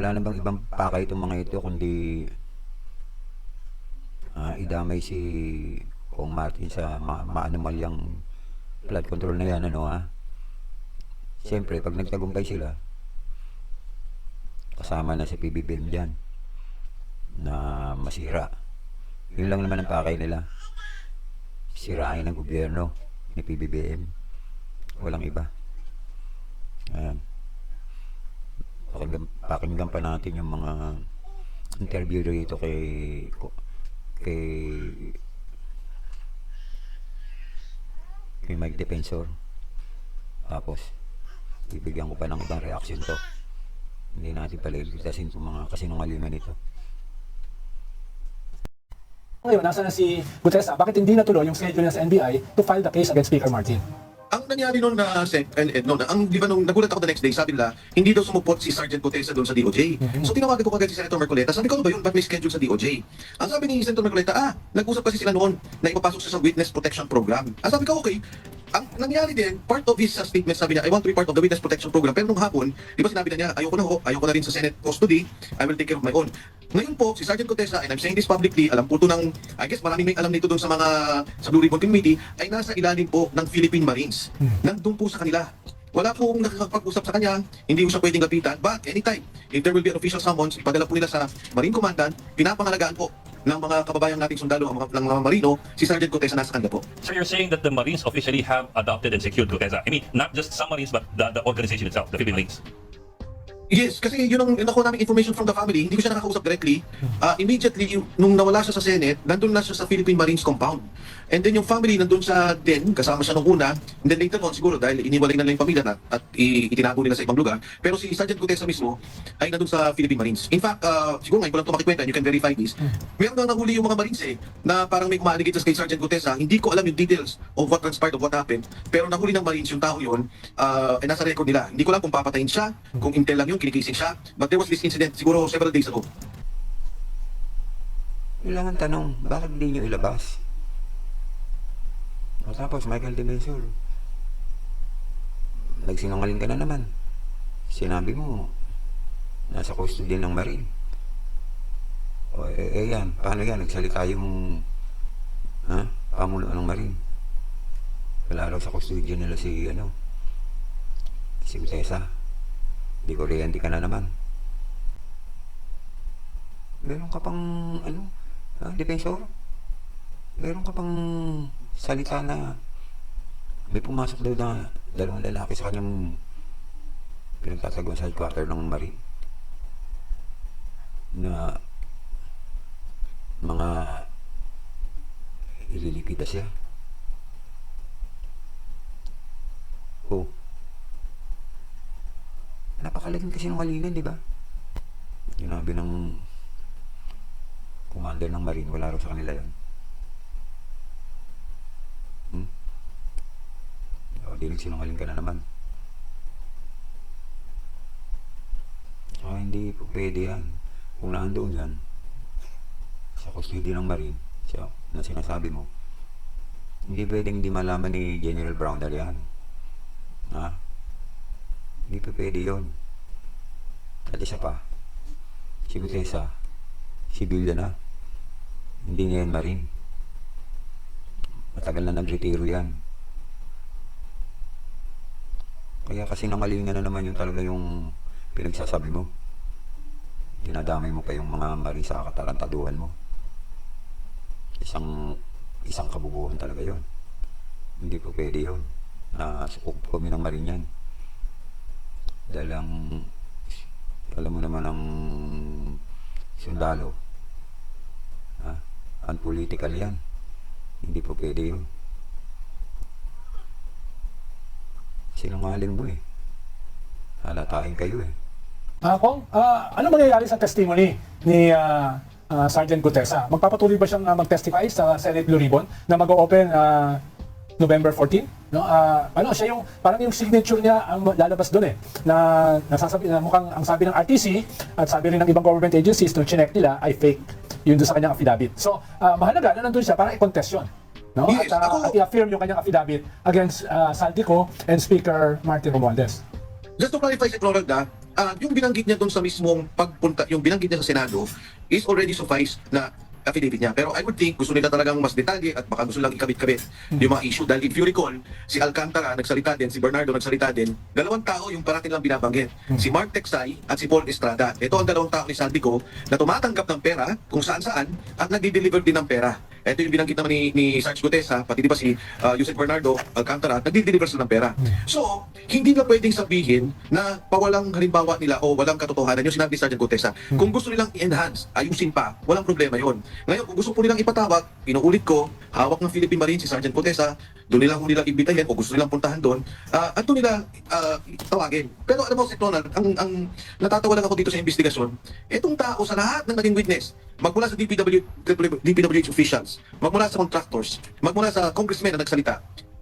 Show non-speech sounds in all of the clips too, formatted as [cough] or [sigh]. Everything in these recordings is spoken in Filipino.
wala na bang ibang pakay itong mga ito kundi ah, idamay si Kong Martin sa ma maanomalyang flood control na yan, ano ha? Siyempre, pag nagtagumpay sila, kasama na si PBBM dyan na masira. Yun lang naman ang pakay nila. Sirain ang gobyerno ni PBBM. Walang iba. Ayan. Pakinggan, pakinggan pa natin yung mga interview rito kay kay kay Mike Defensor. Tapos, bibigyan ko pa ng ibang reaction to. Hindi natin palilitasin itong mga kasinungalingan nito. Ngayon, nasa na si Gutesa, bakit hindi natuloy yung schedule niya sa NBI to file the case against Speaker Martin? Ang nangyari noon na Sec and Ed, no, na- ang di ba nung nagulat ako the next day, sabi nila, hindi daw sumupot si Sergeant Cotesa doon sa DOJ. So tinawagan ko kagad si Senator Marcoleta, sabi ko ano ba yun, ba't may schedule sa DOJ? Ang sabi ni Senator Marcoleta, ah, nag-usap kasi sila noon na ipapasok siya sa Witness Protection Program. Ang sabi ko, okay, ang nangyari din, part of his uh, statement, sabi niya, I want to be part of the Witness Protection Program. Pero nung hapon, di ba sinabi na niya, ayoko na ho, ayoko na rin sa Senate custody, I will take care of my own. Ngayon po, si Sergeant Cotesa, and I'm saying this publicly, alam po to ng, I guess maraming may alam nito doon sa mga, sa Blue Ribbon Committee, ay nasa ilalim po ng Philippine Marines. Nandun po sa kanila. Wala pong nakakapag-usap sa kanya, hindi ko siya pwedeng lapitan, but anytime, if there will be an official summons, ipadala po nila sa Marine Commandant, pinapangalagaan po ng mga kababayan nating sundalo, ang mga, ng mga marino, si Sergeant Cotesa nasa kanila po. So you're saying that the Marines officially have adopted and secured Gutesa? I mean, not just some Marines, but the, the organization itself, the Philippine Marines. Yes, kasi yun ang nakuha namin information from the family, hindi ko siya nakakausap directly. Ah, immediately, nung nawala siya sa Senate, nandun na siya sa Philippine Marines compound. And then yung family nandun sa den, kasama siya nung una, and then later on, siguro dahil iniwalay na lang yung pamilya na, at itinago nila sa ibang lugar. Pero si Sergeant Gutesa mismo ay nandun sa Philippine Marines. In fact, ah, siguro ngayon ko lang ito makikwenta, you can verify this. Meron na nahuli yung mga Marines eh, na parang may kumaligitas kay Sergeant Gutesa. Hindi ko alam yung details of what transpired, of what happened. Pero nahuli ng Marines yung tao yun, ah, ay nasa record nila. Hindi ko lang kung papatayin siya, kung intel lang yun, kinikising siya. But there was this incident siguro several days ago. Yun lang ang tanong, bakit hindi nyo ilabas? O tapos, Michael Dimensor, nagsinungaling ka na naman. Sinabi mo, nasa custody ng Marine. O eh, eh yan, paano yan? Nagsalita yung ha? pamulo ng Marine. Wala raw sa custody nila si, ano, si Utesa. Di ko rin, ka na naman. Meron ka pang, ano, ha, defensor? Meron ka pang salita na may pumasok daw na dalawang lalaki sa kanyang pinagtataguan sa headquarter ng Marine na mga ililipida siya. Oh. Napakalaging kasi ng kalingan, di ba? Sinabi ng commander ng Marine, wala raw sa kanila yun. Hmm? O, di nagsinungaling ka na naman. Ah, hindi po pwede yan. Kung nandoon yan, sa custody ng Marine, siya, na sinasabi mo, hindi pwedeng hindi malaman ni General Brown yan. Ha? Hindi pa pwede yun. At isa pa, si Gutesa, civilian na. Hindi niya yan Marine. Matagal na nag-retiro yan. Kaya kasi nangalingan na naman yung talaga yung pinagsasabi mo. Dinadamay mo pa yung mga Marine sa katarantaduhan mo. Isang isang kabubuhan talaga yon. Hindi po pwede yun. Na sukup kami ng Marine yan. Dahil alam mo naman ang sundalo. Ha? Unpolitical yan. Hindi po pwede yun. Sinungaling mo eh. Halatain kayo eh. Ah, Kong, ah, ano mangyayari sa testimony ni ah, ah, Sergeant Gutesa? Magpapatuloy ba siyang ah, mag-testify sa Senate Blue Ribbon na mag-open ah, November 14? No, ah, ano, siya yung parang yung signature niya ang lalabas doon eh. Na nasasabi na mukhang ang sabi ng RTC at sabi rin ng ibang government agencies nung chinek nila ay fake. Yun doon sa kanyang affidavit. So, ah, mahalaga na nandun siya para i-contest yun. No? Yes, at, ah, ako- at i-affirm yung kanyang affidavit against ah, Saldico and Speaker Martin Romualdez. Just to clarify si Ronald na, ah, yung binanggit niya doon sa mismong pagpunta, yung binanggit niya sa Senado is already suffice na affidavit niya. Pero I would think gusto nila talagang mas detalye at baka gusto lang ikabit-kabit yung mga issue. Dahil if you recall, si Alcantara nagsalita din, si Bernardo nagsalita din, dalawang tao yung parating lang binabanggit. Si Mark Texay at si Paul Estrada. Ito ang dalawang tao ni Saldico na tumatanggap ng pera kung saan-saan at nagdi-deliver din ng pera. Ito yung binanggit naman ni, ni Sarge Gutesa, pati di ba si uh, Yusek Bernardo Alcantara, nagdi-deliver sila ng pera. So, hindi na pwedeng sabihin na pawalang halimbawa nila o walang katotohanan yung sinabi ni Sergeant Gutesa. Kung gusto nilang i-enhance, ayusin pa, walang problema yon. Ngayon, kung gusto po nilang ipatawag, inuulit ko, hawak ng Philippine Marine si Sergeant Gutesa, doon nila nila ibitahin o gusto nilang puntahan doon, ah, at doon nila ah, tawagin. Pero alam mo, Sir Donald, ang, ang natatawa lang ako dito sa investigasyon, itong tao sa lahat ng naging witness, magmula sa DPW, DPWH officials, magmula sa contractors, magmula sa congressmen na nagsalita,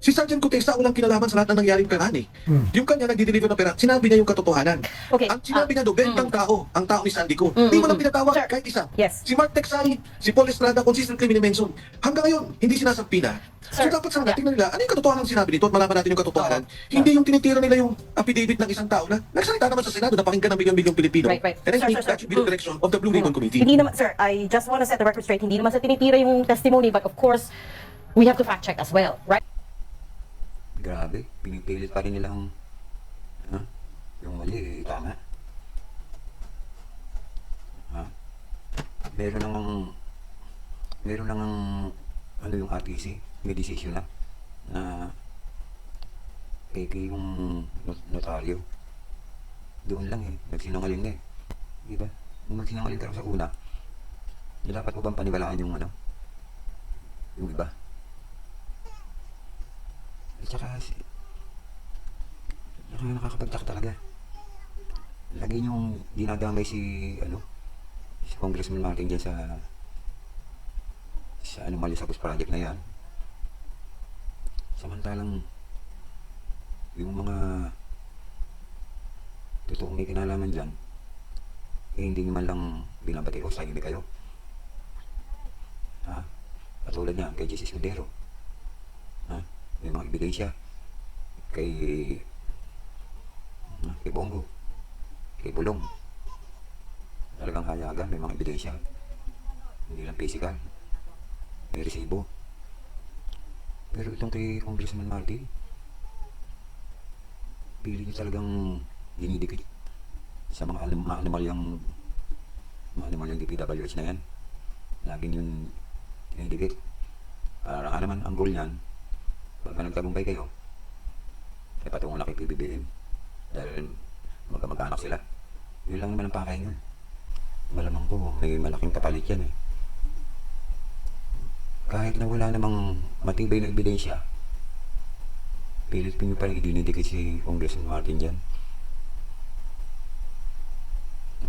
Si Sergeant Gutesa walang kinalaman sa lahat ng nangyaring perahan eh. Yung kanya nagdi-deliver ng pera, sinabi niya yung katotohanan. Okay, Ang sinabi ah, niya do, bentang tao, ang tao ni Sandy ko. Mm, Hindi mo mm, lang pinatawag Sir, kahit isa. yes. Si Mark Texay, si Paul Estrada, consistently minimension. Hanggang ngayon, hindi sinasampi na. So Sir, dapat sana yeah. tingnan nila, ano yung katotohanan sinabi nito at malaman natin yung katotohanan. Hindi yung tinitira nila yung affidavit ng isang tao na nagsalita naman sa Senado na pakinggan ng milyong-milyong Pilipino. Right, right. And I Sir, think sir, that sir. should be the Mm. direction of the Blue Ribbon Committee. Hindi naman, sir, I just want to set the record straight. Hindi naman sa tinitira yung testimony, but of course, we have to fact check as well, right? Grabe, pinipilit pa rin nilang ha? yung mali, eh, tama. Ha? Meron namang meron namang ano yung RTC, may decision na na peke yung not- notaryo. Doon lang eh, nagsinungaling na eh. Di ba? Kung magsinungaling ka sa una, dapat mo bang paniwalaan yung ano? Yung iba? At saka, si- saka nakakapagtaka talaga. Lagi niyong dinadamay si, ano, si Congressman Martin dyan sa, sa Anomaly Sabos Project na yan. Samantalang, yung mga totoong may kinalaman dyan, eh hindi naman lang binabati o sayang kayo. Ha? Katulad niya, kay Jesus Cordero. May mga ebidensya. Kay ah, kay Bongo. Kay Bulong. Talagang hayagan may mga ebidensya. Hindi lang physical. May resibo. Pero itong kay Congressman Martin pili niya talagang dinidikit sa mga anim mga animalyang mga animalyang DPWH na yan. Laging yung dinidikit. Para naman ang goal niyan pagka nagtagumpay kayo, ay patungo na kay PBBM. Dahil magkamag-anak sila. Yun lang naman ang pakay nun. Malamang po, may malaking kapalit yan eh. Kahit na wala namang matibay na ebidensya, pilit pinyo pa rin idinidikit si Congressman Martin dyan.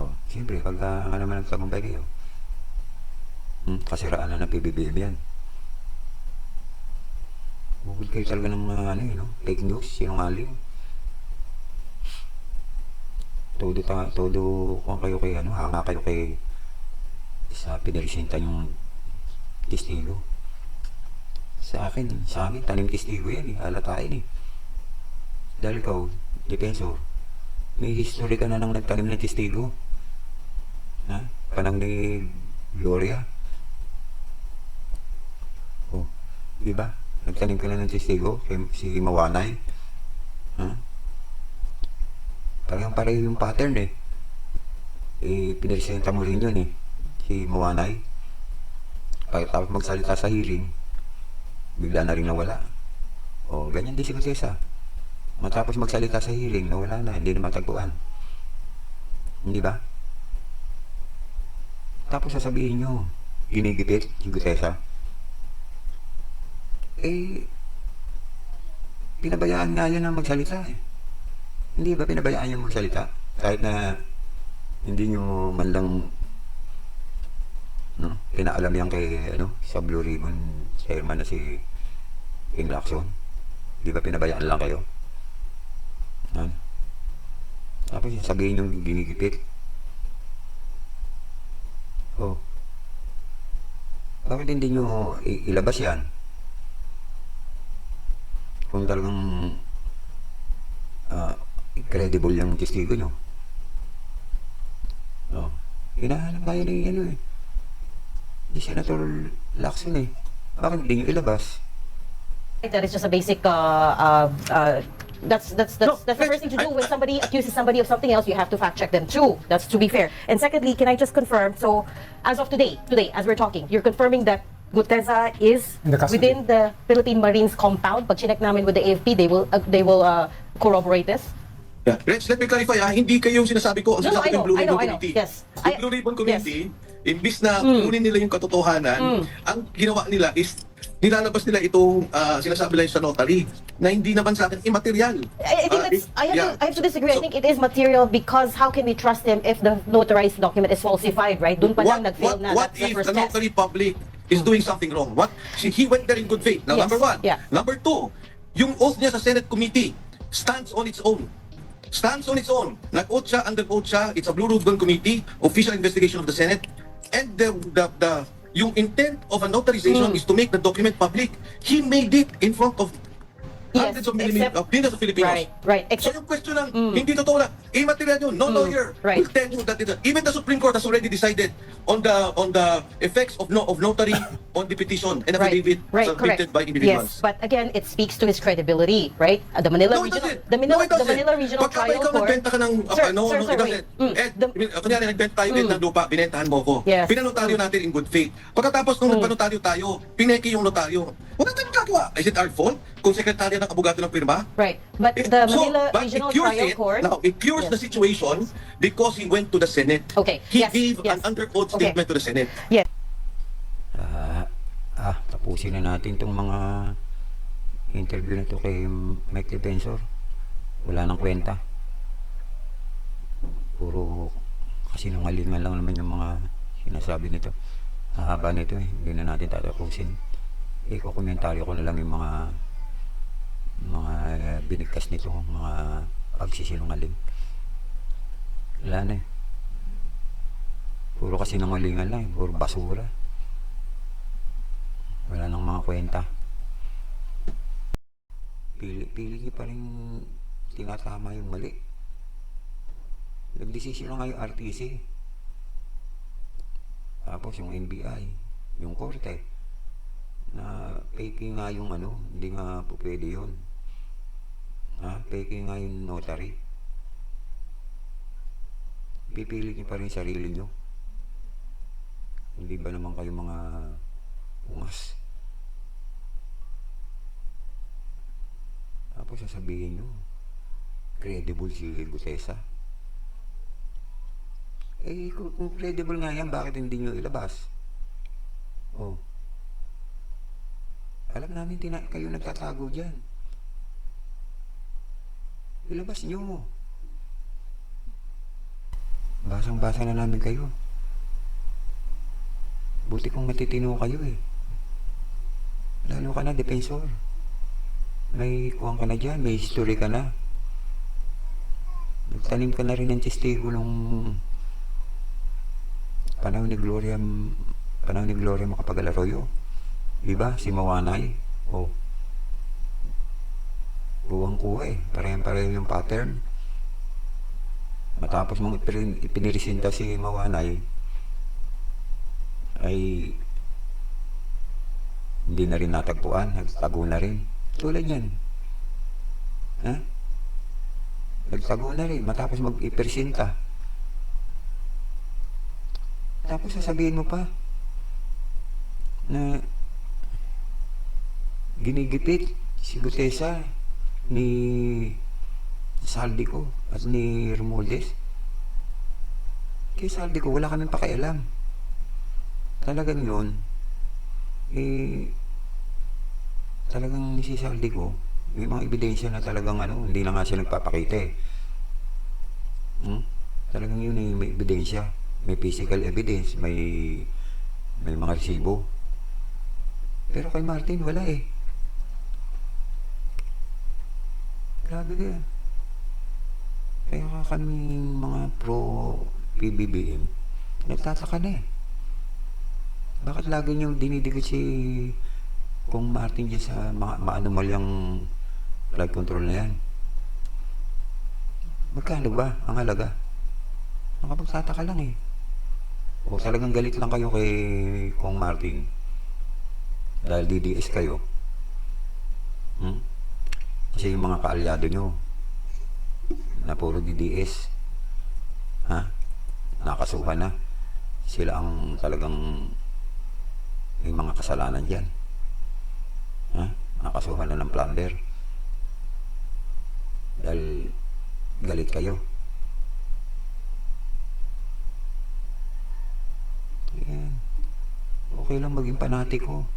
O, siyempre, pagka nga naman nagtagumpay kayo, hmm, kasiraan na ng PBBM yan. Bukod kayo talaga ng mga ano eh, no? fake news, sinungaling. Todo, ta, todo kung kayo kay ano, hanga kayo kay sa pinresentan yung testigo. Sa akin, sa amin, tanim testigo yan eh, halatain eh. Dahil ikaw, defensor, may history ka na nang nagtanim ng testigo. Ha? Panang ni Gloria. Oh, di ba? Nagtanim ka na ng testigo, si Mawanay. Ha? Parang pareho yung pattern eh. Eh, pinaresenta mo rin yun eh. Si Mawanay. Pagkatapos magsalita sa hearing, bigla na rin nawala. O, ganyan din si Gutesa. Matapos magsalita sa hearing, nawala na, hindi na matagpuan. Hindi ba? Tapos sasabihin nyo, ginigipit si Gutesa. Eh, pinabayaan nga yan na magsalita eh. Hindi ba pinabayaan yung magsalita? Kahit na hindi nyo man lang no, pinaalam yan kay ano, sa Blue Ribbon chairman na si King Lacson. Di ba pinabayaan lang kayo? Ano? Tapos yung sabihin yung ginigipit. Oh. Bakit hindi nyo ilabas yan? Kung talagang ah, credible yung testigo nyo. Hinahanap tayo ni ano eh. Ni Senator Lacson eh. Bakit hindi nyo ilabas? That is just a basic, uh, uh, uh, that's, that's, that's, No, that's the first thing to do. I- When somebody accuses somebody of something else, you have to fact check them too. That's to be fair. And secondly, can I just confirm, so as of today, today, as we're talking, you're confirming that Guteza is In the within the Philippine Marines compound. Pag chinek namin with the AFP, they will, uh, they will, uh, corroborate this. Yeah. Reds, let me clarify ah, hindi kayo yung sinasabi ko, ang No, no, sinasabi I ng Blue I Ribbon I. Committee. Yes. Yung I- Blue Ribbon yes. Committee, imbis na kunin nila yung katotohanan, ang ginawa nila is nilalabas nila itong ah, sinasabi lang sa notary na hindi naman sa akin immaterial. I, I think Ah, that's, it- I have, yeah. to, I have to disagree. I So, think it is material because how can we trust him if the notarized document is falsified, right? Doon pa lang nag-fail na. what That's the if the test. notary public is doing something wrong? What he he went there in good faith. Now, Yes, number one. yeah. Number two, yung oath niya sa Senate committee stands on its own. Stands on its own. Nag-oath siya, under-oath siya. It's a Blue Ribbon Committee, official investigation of the Senate. And the, the, the yung intent of a notarization Hmm. is to make the document public. He made it in front of Yes, hundreds of millions except- of millions of Filipinos. Right, right. So Except, yung question lang, hindi totoo lang. Immaterial yun. No lawyer Mm. right. will tell you that it, even the Supreme Court has already decided on the on the effects of no of notary [laughs] on the petition and right, affidavit right, submitted correct. by individuals. Yes, but again, it speaks to his credibility, right? Uh, the Manila No, Regional, the Manila, no, the. Manila Regional Pagka ba Trial ikaw Court. nagbenta ka ng Sir, sir, no, sir, it doesn't. wait. Mm, Eh, the- uh, kunyari, nagbenta tayo din ng lupa, binentahan mo ko. Yes. Pinanotaryo natin in good faith. Pagkatapos nung nagpanotaryo tayo, pineki yung notaryo. Wala tayong magagawa. Is it our fault kung sekretarya ng abogado ng pirma? Right, but the so, Manila but Regional it cures Trial it, Court. Now, it cures Yes. the situation because he went to the Senate. Okay, He yes, gave yes. an under oath Okay. statement to the Senate. Yes. Ah, ah, tapusin na natin tong mga interview na to kay Mike Defensor. Wala nang kwenta. Puro kasinungalingan lang naman yung mga sinasabi nito. Hahaba nito eh. Hindi na natin tatapusin. Iko-komentaryo ko na lang yung mga mga eh, binigkas nito, mga pagsisinungaling. Wala na eh. Puro kasinungalingan lang eh. Puro basura. Wala nang mga kwenta. Pili, pili niyo pa rin tinatama yung mali. Nagdesisyon na nga yung RTC. Tapos yung NBI, yung korte, na fake nga yung ano, hindi nga po pwede yun. Ha? Fake nga yung notary. Pipili niyo pa rin sarili niyo. Hindi ba naman kayo mga ungas? Tapos sasabihin nyo, credible si Gutesa. Eh, kung, kung credible nga yan, bakit hindi nyo ilabas? Oh. Alam namin tina kayo nagtatago dyan. Ilabas nyo. Basang-basa na namin kayo. Buti kung matitino kayo eh. Lalo ka na, defensor. May kuwang ka na dyan, may history ka na. Nagtanim ka na rin ng testigo nung panahon ni Gloria, panahon ni Gloria Macapagal-Arroyo. Diba? Si Mawanay. Oh. Kuwang-kuwa eh. Parehang-pareho yung pattern. Matapos mong ipin- ipiniresinta si Mawanay, ay hindi na rin natagpuan, nagtago na rin. Tulad yan. Ha? Nagtago na rin, matapos mag-ipresenta. Tapos sasabihin mo pa na ginigipit si Gutesa ni Saldico at ni Romualdez. Kay Saldico, wala ka nang pakialam talagang yun, eh, talagang si Saldi ko, may mga ebidensya na talagang ano, hindi na nga siya nagpapakita eh. Hmm? Talagang yun eh, may ebidensya. May physical evidence, may may mga resibo. Pero kay Martin, wala eh. Grabe ka. Kaya ka kaming mga pro PBBM, nagtataka na eh. Bakit lagi niyong dinidikit si kung Martin dyan sa mga maanomalyang flood control na yan? Magkano ba ang halaga? Nakapagtataka lang eh. O talagang galit lang kayo kay Kong Martin. Dahil DDS kayo. Kasi yung mga kaalyado nyo na puro DDS, ha? Nakasuhan na. Sila ang talagang may mga kasalanan dyan. Ha? Nakasuhan na ng plunder. Dahil galit kayo. Yan. Okay lang maging panatiko.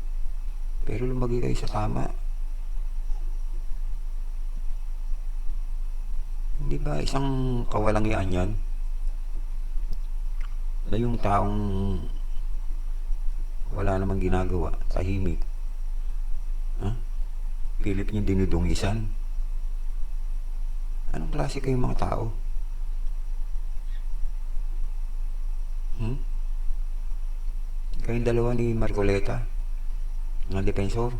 Pero lumagi kayo sa tama. Hindi ba isang kawalangyaan yan? Na yung taong wala namang ginagawa, tahimik. Ha? Pilit niyo dinudungisan. Anong klase kayong mga tao? Hmm? Kayong dalawa ni Marcoleta, mga defensor.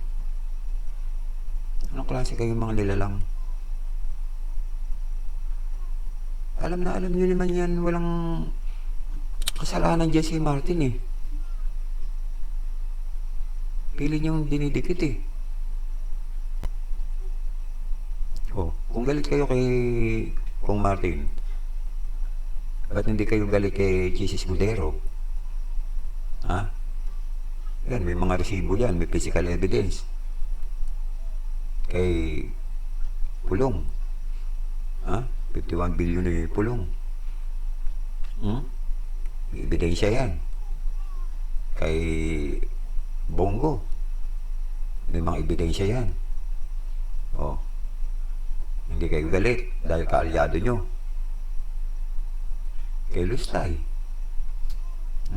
Anong klase kayong mga nilalang? Alam na alam niyo naman yan, walang kasalanan dyan si Martin eh. Pili niyong dinidikit eh. Oh, kung galit kayo kay Kong Martin, ba't hindi kayo galit kay Jesus Budero? Ha? Yan, may mga resibo yan, may physical evidence. Kay Pulong. Ha? 51 billion ni Pulong. Hmm? May ebidensya yan. Kay Bongo. May mga ebidensya yan. Oh. Hindi kayo galit dahil kaalyado nyo. Kay Lustay.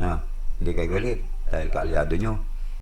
Ha? Hindi kayo galit dahil kaalyado nyo.